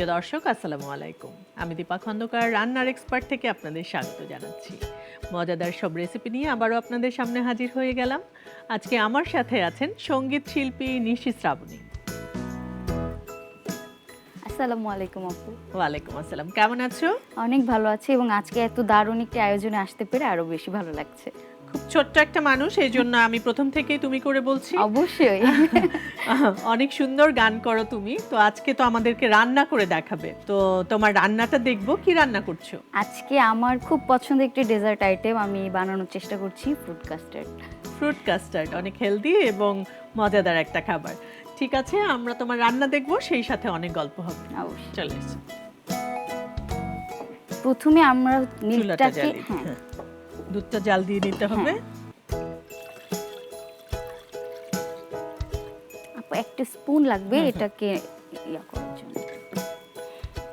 প্রিয় দর্শক আসসালামু আলাইকুম। আমি দীপা খন্দকার রান্নার এক্সপার্ট থেকে আপনাদের স্বাগত জানাচ্ছি। মজাদার সব রেসিপি নিয়ে আবারও আপনাদের সামনে হাজির হয়ে গেলাম। আজকে আমার সাথে আছেন সংগীত শিল্পী নিশি শ্রাবণী। আসসালামু আলাইকুম আপু। ওয়ালাইকুম আসসালাম। কেমন আছো? অনেক ভালো আছি এবং আজকে এত দারুণ একটি আয়োজনে আসতে পেরে আরও বেশি ভালো লাগছে। খুব ছোট্ট একটা মানুষ এই জন্য আমি প্রথম থেকেই তুমি করে বলছি। অবশ্যই। অনেক সুন্দর গান করো তুমি। তো আজকে তো আমাদেরকে রান্না করে দেখাবে। তো তোমার রান্নাটা দেখব কি রান্না করছ? আজকে আমার খুব পছন্দের একটি ডেজার্ট আইটেম আমি বানানোর চেষ্টা করছি ফ্রুট কাস্টার্ড ফ্রুট কাস্টার্ড অনেক হেলদি এবং মজাদার একটা খাবার। ঠিক আছে আমরা তোমার রান্না দেখব সেই সাথে অনেক গল্প হবে। অবশ্যই। চলে প্রথমে আমরা মিল্কটাকে হ্যাঁ। হ্যাঁ। দুধটা জাল দিয়ে নিতে হবে। আপু একটা স্পুন লাগবে হুম, হুম। এটাকে ইয়া করার জন্য।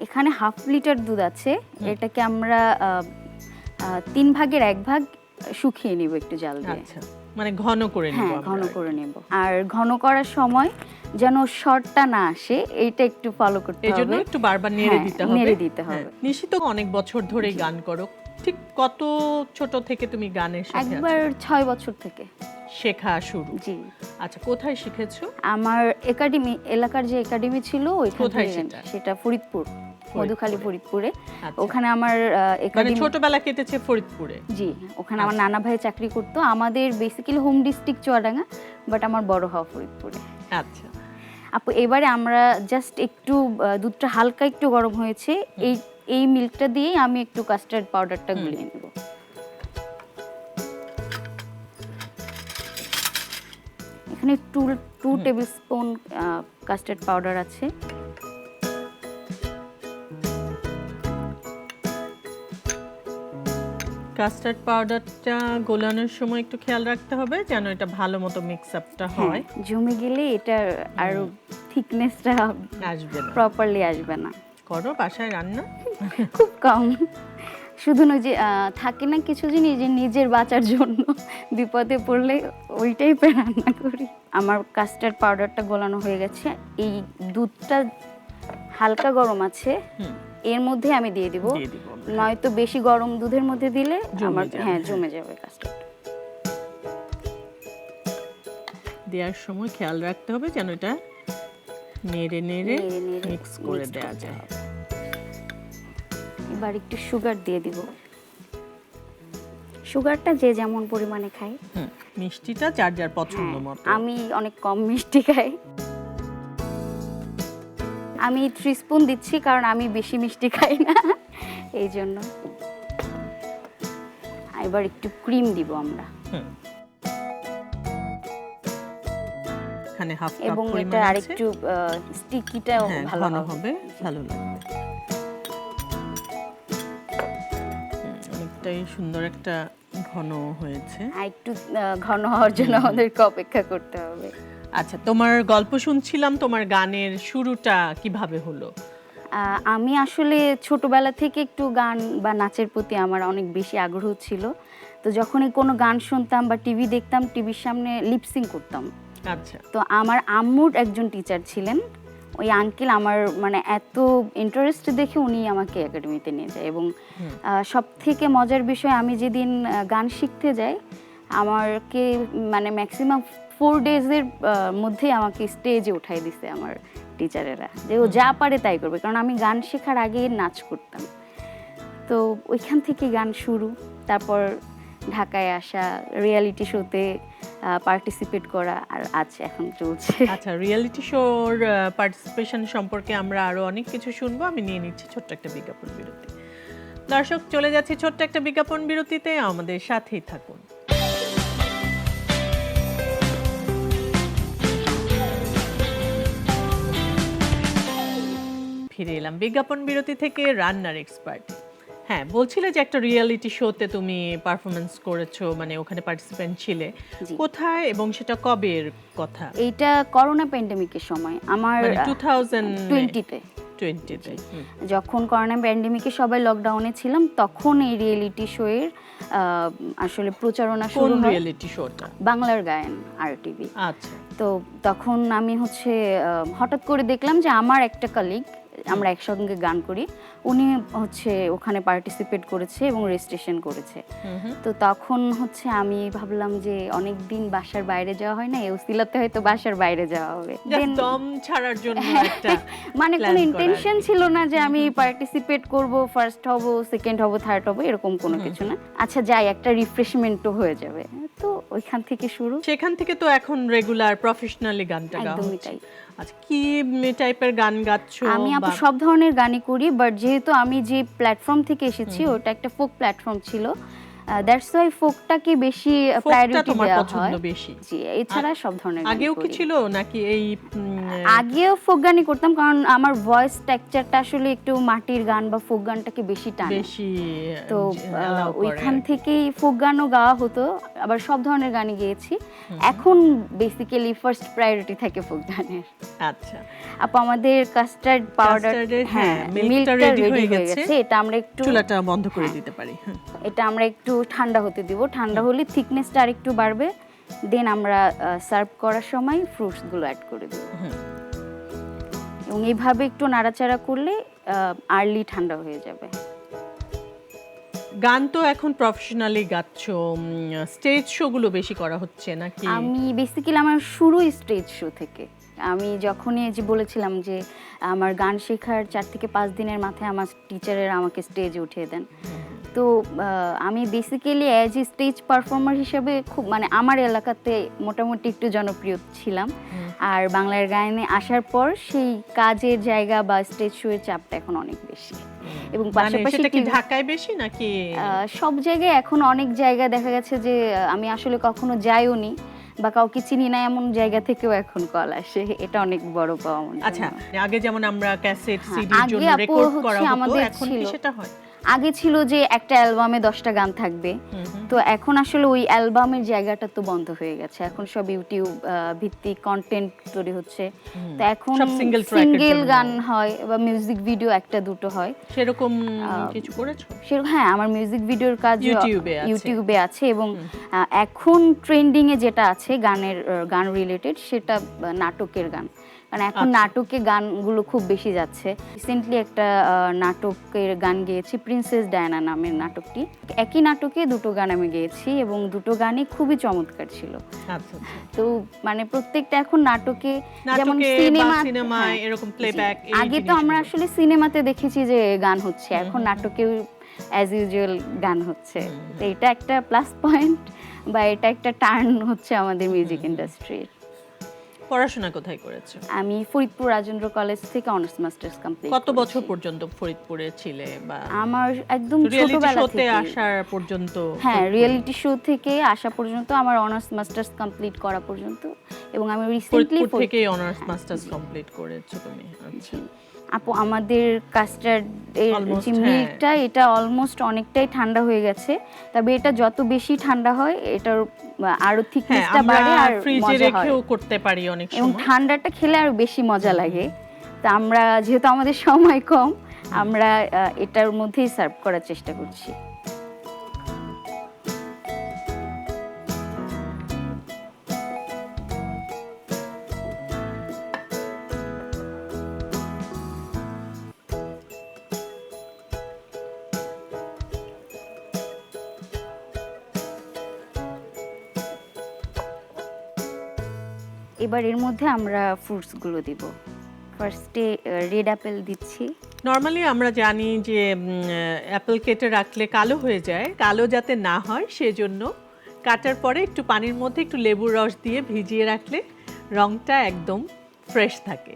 এখানে হাফ লিটার দুধ আছে। এটাকে আমরা তিন ভাগের এক ভাগ শুকিয়ে নিব একটু জাল দিয়ে। আচ্ছা মানে ঘন করে নিব হ্যাঁ ঘন করে নেব। আর ঘন করার সময় যেন শর্টটা না আসে এইটা একটু ফলো করতে হবে। একটু বারবার নেড়ে হ্যাঁ, দিতে হবে। নেড়ে দিতে হবে। হ্যাঁ। নিশিত অনেক বছর ধরে গান করো। ঠিক কত ছোট থেকে তুমি গানের সাথে একবার ছয় বছর থেকে। শেখা শুরু। জি। আচ্ছা কোথায় শিখেছো? আমার একাডেমি এলাকার যে একাডেমি ছিল ওইখান সেটা? ফরিদপুর মধুখালী ফরিদপুরে। আচ্ছা। ওখানে আমার মানে একাডেমি ছোটবেলা কেটেছে ফরিদপুরে? জি ওখানে আমার আচ্ছা। নানা ভাই চাকরি করতো। আমাদের basically home district Chuadanga but আমার বড় হওয়া ফরিদপুরে। আচ্ছা। আপু এবারে আমরা জাস্ট একটু দুধটা হালকা একটু গরম হয়েছে। এই এই মিল্কটা দিয়েই আমি একটু কাস্টার্ড পাউডারটা গুলিয়ে নেব। এখানে two two tablespoon custard powder আছে। কাস্টার্ড পাউডারটা গোলানোর সময় একটু খেয়াল রাখতে হবে যেন এটা ভালো মতো মিক্স আপটা হ্যাঁ হয়। জমে গেলে এটা আরও থিকনেসটা আসবে না। প্রপারলি আসবে না। করো বাসায় রান্না? খুব কম। শুধু নয় যে থাকে না কিছু জিনিস যে নিজের বাঁচার জন্য বিপদে পড়লে ওই টাইপের রান্না করি। আমার কাস্টার্ড পাউডারটা গোলানো হয়ে গেছে। এই দুধটা হালকা গরম আছে। এর মধ্যে আমি দিয়ে দিব। নয়তো বেশি গরম দুধের মধ্যে দিলে আমার হ্যাঁ হ্যাঁ। জমে যাবে কাস্টার্ড দেওয়ার সময় খেয়াল রাখতে হবে যেন এটা নেড়ে নেড়ে মিক্স করে দেওয়া যায়। এবার একটু সুগার দিয়ে দিব। সুগারটা যে যেমন পরিমাণে খায় মিষ্টিটা যার যার পছন্দ হ্যাঁ, মতো। আমি অনেক কম মিষ্টি খাই। আমি থ্রি স্পুন দিচ্ছি কারণ আমি বেশি মিষ্টি খাই না। এই জন্য। এবার একটু ক্রিম দিব আমরা। এখানে হাফ কাপ এবং এটা আরেকটু স্টিকিটাও হ্যাঁ ভালো হবে। ভালো লাগবে। অনেকটাই সুন্দর একটা ঘন হয়েছে। আর একটু ঘন হওয়ার জন্য আমাদেরকে অপেক্ষা করতে হবে। আচ্ছা তোমার গল্প শুনছিলাম তোমার গানের শুরুটা কীভাবে হলো? আমি আসলে ছোটবেলা থেকে একটু গান বা নাচের প্রতি আমার অনেক বেশি আগ্রহ ছিল। তো যখনই কোনো গান শুনতাম বা টিভি দেখতাম টিভির সামনে লিপসিং করতাম। আচ্ছা। তো আমার আম্মুর একজন টিচার ছিলেন। ওই আঙ্কেল আমার মানে এত ইন্টারেস্ট দেখে উনি আমাকে একাডেমিতে নিয়ে যায় এবং। সব থেকে মজার বিষয় আমি যেদিন গান শিখতে যাই আমারকে মানে ম্যাক্সিমাম ফোর ডেজের মধ্যেই আমাকে স্টেজে উঠাই দিছে আমার টিচারেরা যে ও যা পারে তাই করবে কারণ আমি গান শেখার আগে নাচ করতাম। তো ওইখান থেকে গান শুরু তারপর ঢাকায় আসা রিয়ালিটি শোতে পার্টিসিপেট করা আর আজ এখন চলছে। আচ্ছা রিয়েলিটি শোর পার্টিসিপেশন সম্পর্কে আমরা আরও অনেক কিছু শুনব। আমি নিয়ে নিচ্ছি ছোট্ট একটা বিজ্ঞাপন বিরতি। দর্শক, চলে যাচ্ছে ছোট্ট একটা বিজ্ঞাপন বিরতিতে। আমাদের সাথেই থাকুন। ফিরে এলাম বিজ্ঞাপন বিরতি থেকে, রান্নার এক্সপার্ট হ্যাঁ বলছিলে যে একটা রিয়েলিটি শোতে তুমি পারফরমেন্স করেছ মানে ওখানে পার্টিসিপেন্ট ছিলে। কোথায় এবং সেটা কবের কথা? এইটা করোনা প্যান্ডেমিকের সময়। আমার টু থাউজেন্ড টোয়েন্টিতে টোয়েন্টিতে যখন করোনা প্যান্ডেমিকে সবাই লকডাউনে ছিলাম তখন এই রিয়েলিটি শোয়ের আসলে প্রচারণা শুরু হয় রিয়েলিটি শোটা বাংলার গায়ন আর টিভি আচ্ছা। তো তখন আমি হচ্ছে হঠাৎ করে দেখলাম যে আমার একটা কালিগ আমরা একসঙ্গে গান করি উনি হচ্ছে ওখানে পার্টিসিপেট করেছে এবং রেজিস্ট্রেশন করেছে। তো তখন হচ্ছে আমি ভাবলাম যে অনেক দিন বাসার বাইরে যাওয়া হয় না এই উসিলাতে হয়তো বাসার বাইরে যাওয়া হবে। দম ছাড়ার জন্য একটা মানে কোনো ইন্টেনশন ছিল না যে আমি পার্টিসিপেট করব ফার্স্ট হব সেকেন্ড হব থার্ড হব এরকম কোনো কিছু না। আচ্ছা যাই একটা রিফ্রেশমেন্টও হয়ে যাবে। তো ওইখান থেকে শুরু। সেখান থেকে তো এখন রেগুলার প্রফেশনালি গানটা গাও। একদমই তাই। আচ্ছা কি টাইপের গান গাচ্ছো আমি আপু সব ধরনের গানই করি বাট যেহেতু আমি যে প্ল্যাটফর্ম থেকে এসেছি ওটা একটা ফোক প্ল্যাটফর্ম ছিল। দ্যাটস ওয়াই ফোকটাকে বেশি প্রায়োরিটি দেওয়া পছন্দ হয়। বেশি। জি এছাড়া সব ধরনের আগেও কি ছিল নাকি এই আগেও ফোক গানই করতাম কারণ আমার ভয়েস টেক্সচারটা আসলে একটু মাটির গান বা ফোক গানটাকে বেশি টানে। বেশি তো ওইখান থেকেই ফোক গানও গাওয়া হতো আবার সব ধরনের গানই গেয়েছি। এখন বেসিক্যালি ফার্স্ট প্রায়োরিটি থাকে ফোক গানের। আচ্ছা। আপু আমাদের কাস্টার্ড পাউডার হ্যাঁ হ্যাঁ, মিল্কটা রেডি হয়ে হয়ে গেছে। এটা আমরা একটু চুলাটা বন্ধ করে দিতে পারি হ্যাঁ। এটা আমরা একটু ঠান্ডা হতে দিব। ঠান্ডা হলে থিকনেসটা আরেকটু বাড়বে। দেন আমরা সার্ভ করার সময় ফ্রুটসগুলো অ্যাড করে দেব। এবং এইভাবে একটু নাড়াচাড়া করলে আর্লি ঠান্ডা হয়ে যাবে। গান তো এখন প্রফেশনালি গাচ্ছো স্টেজ শো গুলো বেশি করা হচ্ছে নাকি? আমি বেসিক্যালি আমার শুরু স্টেজ শো থেকে। আমি যখনই যে বলেছিলাম যে আমার গান শেখার চার থেকে পাঁচ দিনের মাথায় আমার টিচারের আমাকে স্টেজে উঠিয়ে দেন। তো আমি basically as a stage performer হিসেবে খুব মানে আমার এলাকাতে মোটামুটি একটু জনপ্রিয় ছিলাম। আর বাংলার গায়নে আসার পর সেই কাজের জায়গা বা স্টেজ শো এর চাপটা এখন অনেক বেশি। এবং মানে পাশাপাশি কি ঢাকায় বেশি নাকি? সব জায়গায় এখন অনেক জায়গায় দেখা গেছে যে আমি আসলে কখনো যাইও নি বা কাউকে চিনি না এমন জায়গা থেকেও এখন কল আসে। এটা অনেক বড় পাওয়া আচ্ছা আগে যেমন আমরা ক্যাসেট সিডির জন্য রেকর্ড করা হতো এখন কি সেটা হয়? আগে ছিল যে একটা অ্যালবামে দশটা গান থাকবে। তো এখন আসলে ওই অ্যালবামের জায়গাটা তো বন্ধ হয়ে গেছে। এখন সব ইউটিউব ভিত্তিক কন্টেন্ট তৈরি হচ্ছে। তো এখন সিঙ্গেল গান হয় বা মিউজিক ভিডিও একটা দুটো হয়। সেরকম কিছু করেছ? সেরকম হ্যাঁ আমার মিউজিক ভিডিওর কাজ ইউটিউবে আছে। এবং এখন ট্রেন্ডিং এ যেটা আছে গানের গান রিলেটেড সেটা নাটকের গান। কারণ এখন আচ্ছা। নাটকে গানগুলো খুব বেশি যাচ্ছে। রিসেন্টলি একটা নাটকের গান গেয়েছি প্রিন্সেস ডায়না নামের নাটকটি। একই নাটকে দুটো গান আমি গেয়েছি এবং দুটো গানই খুবই চমৎকার ছিল। আচ্ছা আচ্ছা। তো মানে প্রত্যেকটা এখন নাটকে যেমন সিনেমা সিনেমায় এরকম প্লেব্যাক আগে তো আমরা আসলে সিনেমাতে দেখেছি যে গান হচ্ছে এখন নাটকেও অ্যাজ ইউজুয়াল গান হচ্ছে। তো এটা একটা প্লাস পয়েন্ট বা এটা একটা টার্ন হচ্ছে আমাদের মিউজিক ইন্ডাস্ট্রির পড়াশোনা কোথায় করেছ? আমি ফরিদপুর রাজেন্দ্র কলেজ থেকে অনার্স মাস্টার্স কমপ্লিট কত বছর পর্যন্ত ফরিদপুরে ছিলে বা আমার একদম ছোটবেলা থেকে। আসার পর্যন্ত হ্যাঁ রিয়েলিটি শো থেকে আসা পর্যন্ত আমার অনার্স মাস্টার্স কমপ্লিট করা পর্যন্ত। এবং আমি রিসেন্টলি ফরিদপুর থেকে অনার্স মাস্টার্স কমপ্লিট করেছ তুমি আচ্ছা। আপু আমাদের কাস্টার্ড এর যে হ্যাঁ। মিল্কটা এটা অলমোস্ট অনেকটাই ঠান্ডা হয়ে গেছে। তবে এটা যত বেশি ঠান্ডা হয় এটার আরও হ্যাঁ থিকনেসটা বাড়ে আর ফ্রিজে রেখেও করতে পারি অনেক সময়। এবং ঠান্ডাটা খেলে আরও বেশি মজা লাগে। তো আমরা যেহেতু আমাদের সময় কম আমরা এটার মধ্যেই সার্ভ করার চেষ্টা করছি। এবার এর মধ্যে আমরা ফ্রুটসগুলো দিব। ফার্স্টে রেড অ্যাপেল দিচ্ছি। নর্মালি আমরা জানি যে অ্যাপেল কেটে রাখলে কালো হয়ে যায় কালো যাতে না হয় সেজন্য কাটার পরে একটু পানির মধ্যে একটু লেবুর রস দিয়ে ভিজিয়ে রাখলে রংটা একদম ফ্রেশ থাকে।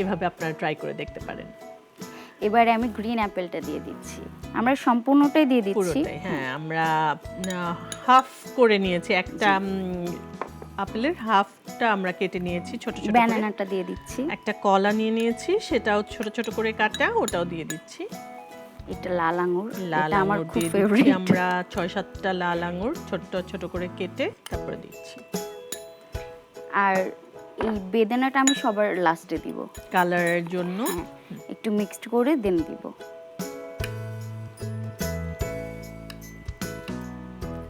এভাবে আপনারা ট্রাই করে দেখতে পারেন। এবারে আমি গ্রিন অ্যাপেলটা দিয়ে দিচ্ছি। আমরা সম্পূর্ণটাই দিয়ে দিচ্ছি। হ্যাঁ আমরা হাফ করে নিয়েছি। একটা আপেলের হাফটা আমরা কেটে নিয়েছি ছোট ছোট। ব্যানানাটা দিয়ে দিচ্ছি। একটা কলা নিয়ে নিয়েছি সেটাও ছোট ছোট করে কাটা ওটাও দিয়ে দিচ্ছি। এটা লাল আঙুর। লাল আমার খুব ফেভারিট আমরা ছয় সাতটা লাল আঙুর ছোট ছোট করে কেটে তারপরে দিচ্ছি। আর এই বেদানাটা আমি সবার লাস্টে দিব। কালারের জন্য। হ্যাঁ একটু মিক্সড করে দেন দিব।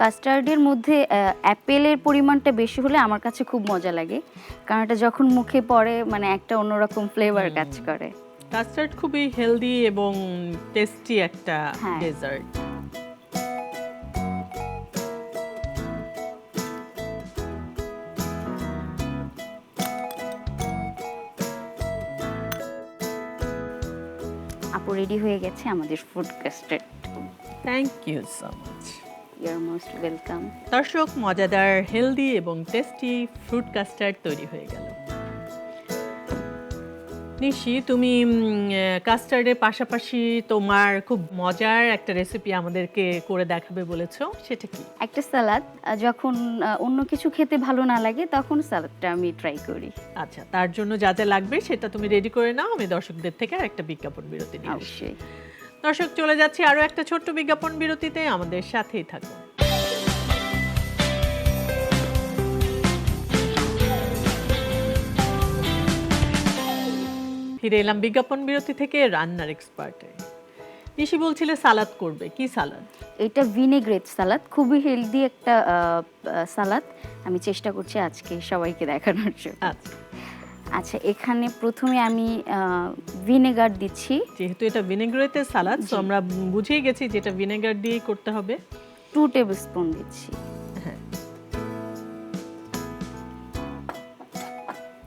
কাস্টার্ডের মধ্যে অ্যাপেলের পরিমাণটা বেশি হলে আমার কাছে খুব মজা লাগে। কারণ এটা যখন মুখে পড়ে মানে একটা অন্যরকম ফ্লেভার কাজ করে। কাস্টার্ড খুবই হেলদি এবং টেস্টি একটা হ্যাঁ। ডেজার্ট আপু রেডি হয়ে গেছে আমাদের food custard thank you so much you are most welcome দর্শক মজাদার হেলদি এবং টেস্টি ফ্রুট কাস্টার্ড তৈরি হয়ে গেল। নিশি তুমি কাস্টার্ডের পাশাপাশি তোমার খুব মজার একটা রেসিপি আমাদেরকে করে দেখাবে বলেছ সেটা কি? একটা সালাদ যখন অন্য কিছু খেতে ভালো না লাগে তখন সালাদটা আমি ট্রাই করি। আচ্ছা তার জন্য যা যা লাগবে সেটা তুমি রেডি করে নাও আমি দর্শকদের থেকে আর একটা বিজ্ঞাপন বিরতি নিয়ে। অবশ্যই। দর্শক চলে যাচ্ছি আরও একটা ছোট্ট বিজ্ঞাপন বিরতিতে। আমাদের সাথেই থাকুন। ফিরে এলাম বিজ্ঞাপন বিরতি থেকে রান্নার এক্সপার্টে। নিশি বলছিলে সালাদ করবে। কি সালাদ? এটা ভিনেগ্রেট সালাদ খুবই হেলদি একটা সালাদ। আমি চেষ্টা করছি আজকে সবাইকে দেখানোর জন্য। আচ্ছা। আচ্ছা এখানে প্রথমে আমি ভিনেগার দিচ্ছি। যেহেতু এটা ভিনেগারেতে সালাদ তো আমরা বুঝেই গেছি যে এটা ভিনেগার দিয়েই করতে হবে। টু টেবিল স্পুন দিচ্ছি। হ্যাঁ।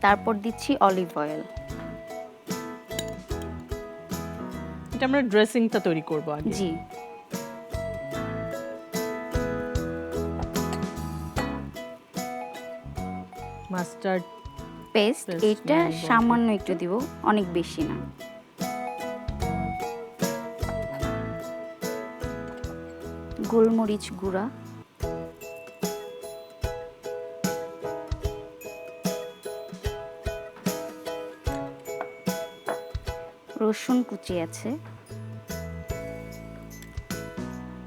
তারপর দিচ্ছি অলিভ অয়েল। এটা আমরা ড্রেসিংটা তৈরি করব আগে। জি। মাস্টার্ড পেস্ট এটা মানে সামান্য একটু দিব অনেক বেশি না। গোলমরিচ গুঁড়া। রসুন কুচি আছে।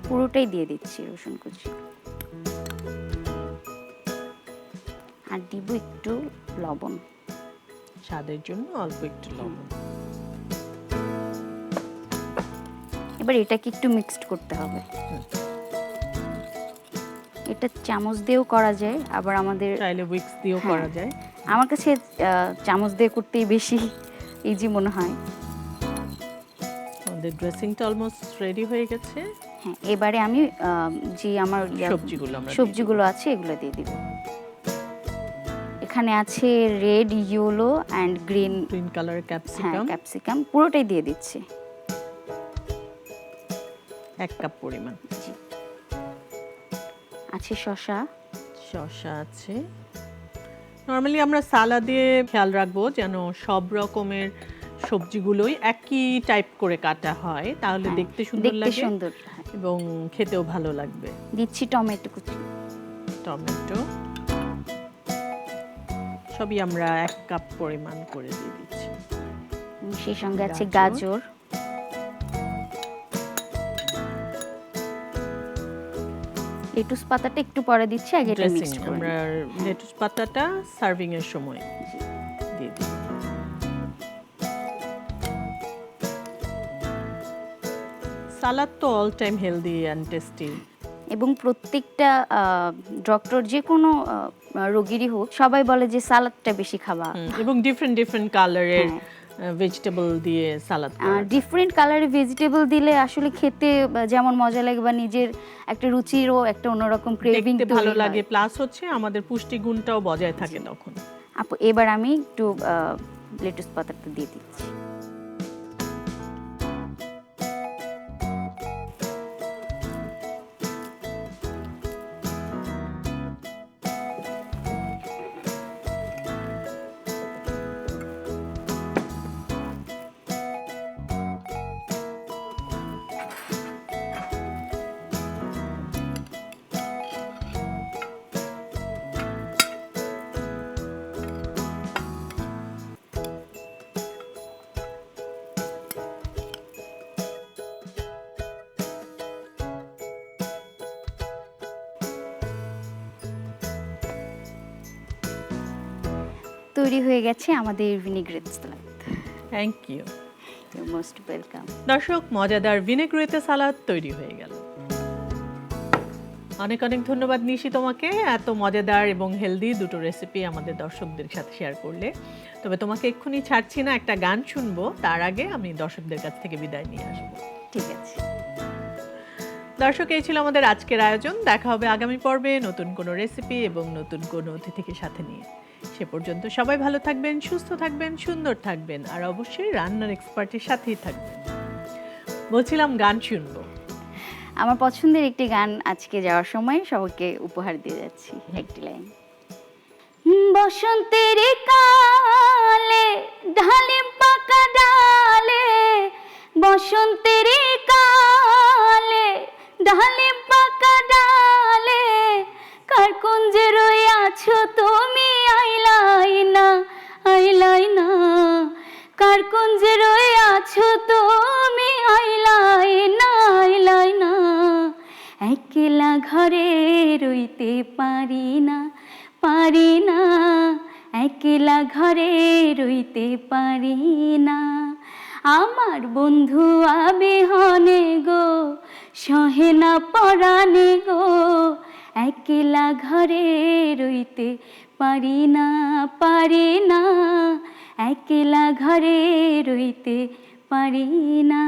পুরোটাই দিয়ে দিচ্ছি রসুন কুচি। আর দিব একটু লবণ। স্বাদের জন্য অল্প একটু লবণ। এবার এটাকে একটু মিক্সড করতে হবে। এটা চামচ দিয়েও করা যায় আবার আমাদের চাইলে উইক্স দিয়েও হ্যাঁ। করা যায়। আমার কাছে চামচ দিয়ে করতেই বেশি ইজি মনে হয়। আমাদের ড্রেসিংটা অলমোস্ট রেডি হয়ে গেছে। হ্যাঁ এবারে আমি যে আমার সবজিগুলো আমরা সবজিগুলো আছে এগুলো দিয়ে দিব। এখানে আছে red yellow and green green colour capsicum capsicum পুরোটাই দিয়ে দিচ্ছি। এক কাপ পরিমাণ। আছে শসা। শসা আছে। নর্মালি আমরা সালাদে খেয়াল রাখব যেন সব রকমের সবজিগুলোই একই টাইপ করে কাটা হয়। তাহলে হ্যাঁ, দেখতে সুন্দর লাগে সুন্দর। এবং খেতেও ভালো লাগবে। দিচ্ছি টমেটো কুচি। টমেটো। সবই আমরা এক কাপ পরিমাণ করে দিয়ে দিচ্ছি। সেই সঙ্গে আছে গাজর। লেটুস পাতাটা একটু পরে দিচ্ছি আগে এটা মিক্সড করে আমরা লেটুস পাতাটা সার্ভিং এর সময় দিয়ে দিই সালাদ তো all time healthy and tasty এবং প্রত্যেকটা ডক্টর যে কোনো রোগীরই হোক সবাই বলে যে সালাদটা বেশি খাবা। এবং ডিফারেন্ট ডিফারেন্ট কালারের। ভেজিটেবল দিয়ে সালাদ ডিফারেন্ট কালারের ভেজিটেবল দিলে আসলে খেতে যেমন মজা লাগে বা নিজের একটা রুচিরও একটা অন্যরকম ক্রেভিং ভালো লাগে প্লাস হচ্ছে আমাদের পুষ্টিগুণটাও বজায় থাকে তখন। আপু এবার আমি একটু লেটুস পাতাটা দিয়ে দিচ্ছি। তৈরি হয়ে গেছে আমাদের vinaigrette salad. Thank you you most welcome দর্শক মজাদার ভিনেগ্রেতে সালাদ তৈরি হয়ে গেল। অনেক অনেক ধন্যবাদ নিশি তোমাকে। এত মজাদার এবং হেলদি দুটো রেসিপি আমাদের দর্শকদের সাথে শেয়ার করলে। তবে তোমাকে এক্ষুনি ছাড়ছি না একটা গান শুনব। তার আগে আমি দর্শকদের কাছ থেকে বিদায় নিয়ে আসব। ঠিক আছে। দর্শক এই ছিল আমাদের আজকের আয়োজন। দেখা হবে আগামী পর্বে নতুন কোনো রেসিপি এবং নতুন কোনো অতিথিকে সাথে নিয়ে। সে পর্যন্ত সবাই ভালো থাকবেন সুস্থ থাকবেন সুন্দর থাকবেন আর অবশ্যই রান্নার এক্সপার্টের সাথেই থাকবেন। বলছিলাম গান শুনব। আমার পছন্দের একটি গান আজকে যাওয়ার সময় সবাইকে উপহার দিয়ে যাচ্ছি একটি লাইন। বসন্তের কালে ঢালে পাকা ডালে বসন্তের কালে ঢালে পাকা ডালে কার কুঞ্জে রয়ে আছো তুমি? আইলাই না আইলাই না কার কুঞ্জে রয়ে আছো তুমি আইলাই না আইলাই না একলা ঘরে রইতে পারি না পারি না। একলা ঘরে রইতে পারি না। আমার বন্ধু আবেহনে গো, সহে না পরাণে গো। একলা ঘরে রইতে পারি না পারি না। একলা ঘরে রইতে পারি না।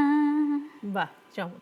বাহ চমৎকার।